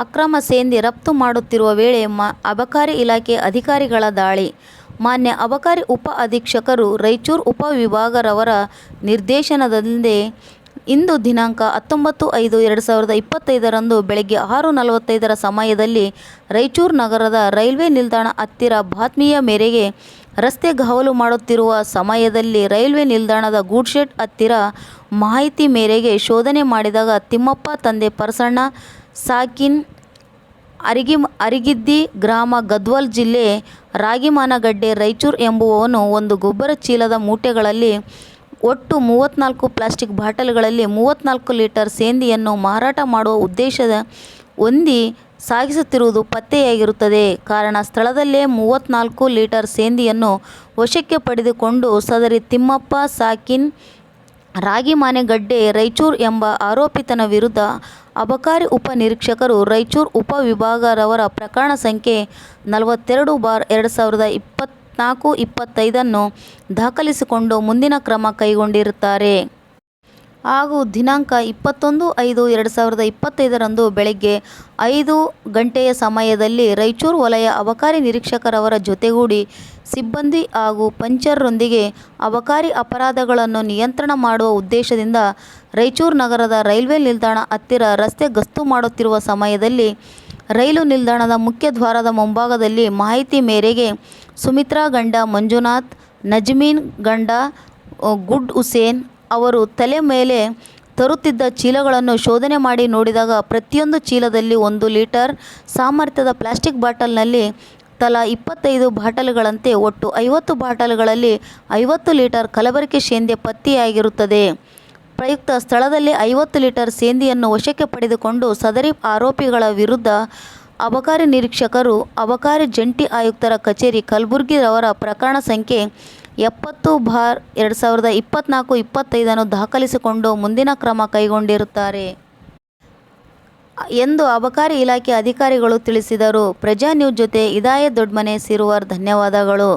ಅಕ್ರಮ ಸೇಂದಿ ರಫ್ತು ಮಾಡುತ್ತಿರುವ ವೇಳೆ ಮ ಅಬಕಾರಿ ಇಲಾಖೆ ಅಧಿಕಾರಿಗಳ ದಾಳಿ. ಮಾನ್ಯ ಅಬಕಾರಿ ಉಪ ಅಧೀಕ್ಷಕರು ರಾಯಚೂರು ಉಪವಿಭಾಗರವರ ನಿರ್ದೇಶನದಂತೆ ಇಂದು ದಿನಾಂಕ ಹತ್ತೊಂಬತ್ತು ಐದು ಎರಡು ಸಾವಿರದ ಇಪ್ಪತ್ತೈದರಂದು ಬೆಳಗ್ಗೆ ಆರು ನಲವತ್ತೈದರ ಸಮಯದಲ್ಲಿ ರಾಯಚೂರು ನಗರದ ರೈಲ್ವೆ ನಿಲ್ದಾಣ ಹತ್ತಿರ ಬಾತ್ಮಿಯ ಮೇರೆಗೆ ರಸ್ತೆ ಗಾವಲು ಮಾಡುತ್ತಿರುವ ಸಮಯದಲ್ಲಿ ರೈಲ್ವೆ ನಿಲ್ದಾಣದ ಗೂಡ್ಶೆಡ್ ಹತ್ತಿರ ಮಾಹಿತಿ ಮೇರೆಗೆ ಶೋಧನೆ ಮಾಡಿದಾಗ ತಿಮ್ಮಪ್ಪ ತಂದೆ ಪರಸಣ್ಣ ಸಾಕಿನ್ ಅರಿಗಿ ಅರಿಗಿದ್ದಿ ಗ್ರಾಮ ಗದ್ವಾಲ್ ಜಿಲ್ಲೆ ರಾಗಿಮಾನಗಡ್ಡೆ ರೈಚೂರ್ ಎಂಬುವವನು ಒಂದು ಗೊಬ್ಬರ ಚೀಲದ ಮೂಟೆಗಳಲ್ಲಿ ಒಟ್ಟು ಮೂವತ್ತ್ನಾಲ್ಕು ಪ್ಲಾಸ್ಟಿಕ್ ಬಾಟಲ್ಗಳಲ್ಲಿ ಮೂವತ್ತ್ನಾಲ್ಕು ಲೀಟರ್ ಸೇಂದಿಯನ್ನು ಮಾರಾಟ ಮಾಡುವ ಉದ್ದೇಶದ ಹೊಂದಿ ಸಾಗಿಸುತ್ತಿರುವುದು ಪತ್ತೆಯಾಗಿರುತ್ತದೆ. ಕಾರಣ ಸ್ಥಳದಲ್ಲೇ ಮೂವತ್ತ್ನಾಲ್ಕು ಲೀಟರ್ ಸೇಂದಿಯನ್ನು ವಶಕ್ಕೆ ಪಡೆದುಕೊಂಡು ಸದರಿ ತಿಮ್ಮಪ್ಪ ಸಾಕಿನ್ ರಾಗಿಮಾನೆಗಡ್ಡೆ ರೈಚೂರ್ ಎಂಬ ಆರೋಪಿತನ ವಿರುದ್ಧ ಅಬಕಾರಿ ಉಪನಿರೀಕ್ಷಕರು ರೈಚೂರು ಉಪವಿಭಾಗರವರ ಪ್ರಕರಣ ಸಂಖ್ಯೆ ನಲವತ್ತೆರಡು ಬಾರ್ ಎರಡು ಸಾವಿರದ ಇಪ್ಪತ್ತ್ನಾಲ್ಕು ಇಪ್ಪತ್ತೈದನ್ನು ದಾಖಲಿಸಿಕೊಂಡು ಮುಂದಿನ ಕ್ರಮ ಕೈಗೊಂಡಿರುತ್ತಾರೆ. ಹಾಗೂ ದಿನಾಂಕ ಇಪ್ಪತ್ತೊಂದು ಐದು ಎರಡು ಸಾವಿರದ ಇಪ್ಪತ್ತೈದರಂದು ಬೆಳಗ್ಗೆ ಐದು ಗಂಟೆಯ ಸಮಯದಲ್ಲಿ ರಾಯಚೂರು ವಲಯ ಅಬಕಾರಿ ನಿರೀಕ್ಷಕರವರ ಜೊತೆಗೂಡಿ ಸಿಬ್ಬಂದಿ ಹಾಗೂ ಪಂಚರ್ರೊಂದಿಗೆ ಅಬಕಾರಿ ಅಪರಾಧಗಳನ್ನು ನಿಯಂತ್ರಣ ಮಾಡುವ ಉದ್ದೇಶದಿಂದ ರಾಯಚೂರು ನಗರದ ರೈಲ್ವೆ ನಿಲ್ದಾಣ ಹತ್ತಿರ ರಸ್ತೆ ಗಸ್ತು ಮಾಡುತ್ತಿರುವ ಸಮಯದಲ್ಲಿ ರೈಲು ನಿಲ್ದಾಣದ ಮುಖ್ಯ ದ್ವಾರದ ಮುಂಭಾಗದಲ್ಲಿ ಮಾಹಿತಿ ಮೇರೆಗೆ ಸುಮಿತ್ರಾ ಗಂಡ ಮಂಜುನಾಥ್, ನಜ್ಮೀನ್ ಗಂಡ, ಗುಡ್ ಹುಸೇನ್ ಅವರು ತಲೆ ಮೇಲೆ ತರುತ್ತಿದ್ದ ಚೀಲಗಳನ್ನು ಶೋಧನೆ ಮಾಡಿ ನೋಡಿದಾಗ ಪ್ರತಿಯೊಂದು ಚೀಲದಲ್ಲಿ ಒಂದು ಲೀಟರ್ ಸಾಮರ್ಥ್ಯದ ಪ್ಲಾಸ್ಟಿಕ್ ಬಾಟಲ್ನಲ್ಲಿ ತಲಾ ಇಪ್ಪತ್ತೈದು ಬಾಟಲ್ಗಳಂತೆ ಒಟ್ಟು ಐವತ್ತು ಬಾಟಲ್ಗಳಲ್ಲಿ ಐವತ್ತು ಲೀಟರ್ ಕಲಬೆರಕೆ ಸೇಂದಿ ಪತ್ತೆಯಾಗಿರುತ್ತದೆ. ಪ್ರಯುಕ್ತ ಸ್ಥಳದಲ್ಲಿ ಐವತ್ತು ಲೀಟರ್ ಸೇಂದಿಯನ್ನು ವಶಕ್ಕೆ ಪಡೆದುಕೊಂಡು ಸದರಿ ಆರೋಪಿಗಳ ವಿರುದ್ಧ ಅಬಕಾರಿ ನಿರೀಕ್ಷಕರು, ಅಬಕಾರಿ ಜಂಟಿ ಆಯುಕ್ತರ ಕಚೇರಿ ಕಲಬುರ್ಗಿರವರ ಪ್ರಕರಣ ಸಂಖ್ಯೆ ಎಪ್ಪತ್ತು ಬಾರ್ ಎರಡು ಸಾವಿರದ ಇಪ್ಪತ್ತ್ನಾಲ್ಕು ಇಪ್ಪತ್ತೈದನ್ನು ದಾಖಲಿಸಿಕೊಂಡು ಮುಂದಿನ ಕ್ರಮ ಕೈಗೊಂಡಿರುತ್ತಾರೆ. ಎಂದು ಅಬಕಾರಿ ಇಲಾಖೆ ಅಧಿಕಾರಿಗಳು ತಿಳಿಸಿದರು. ಪ್ರಜಾ ನ್ಯೂಸ್ ಜೊತೆ ಇದಾಯ ದೊಡ್ಮನೆ ಸಿರುವರ್, ಧನ್ಯವಾದಗಳು.